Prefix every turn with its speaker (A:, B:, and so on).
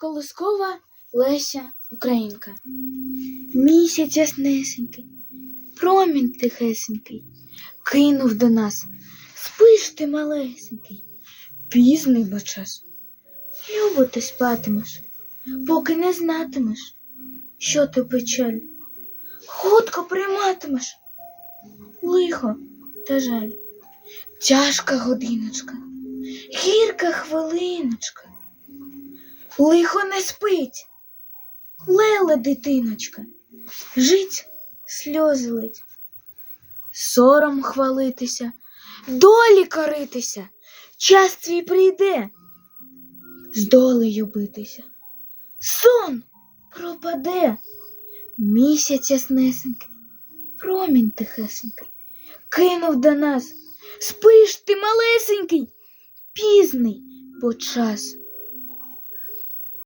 A: Колоскова Леся Українка. Місяць яснесенький, промінь тихесенький, кинув до нас. Спиш ти малесенький, пізний бо час. Любо ти спатимеш, поки не знатимеш, що ти печаль. Хутко прийматимеш лихо та жаль. Тяжка годиночка, гірка хвилиночка. Лихо не спить, леле дитиночка, жить сльози лить, сором хвалитися, долі коритися, час твій прийде, з долею битися, сон пропаде, місяць яснесенький, промінь тихесенький, кинув до нас, спиш ти малесенький, пізний, бо час.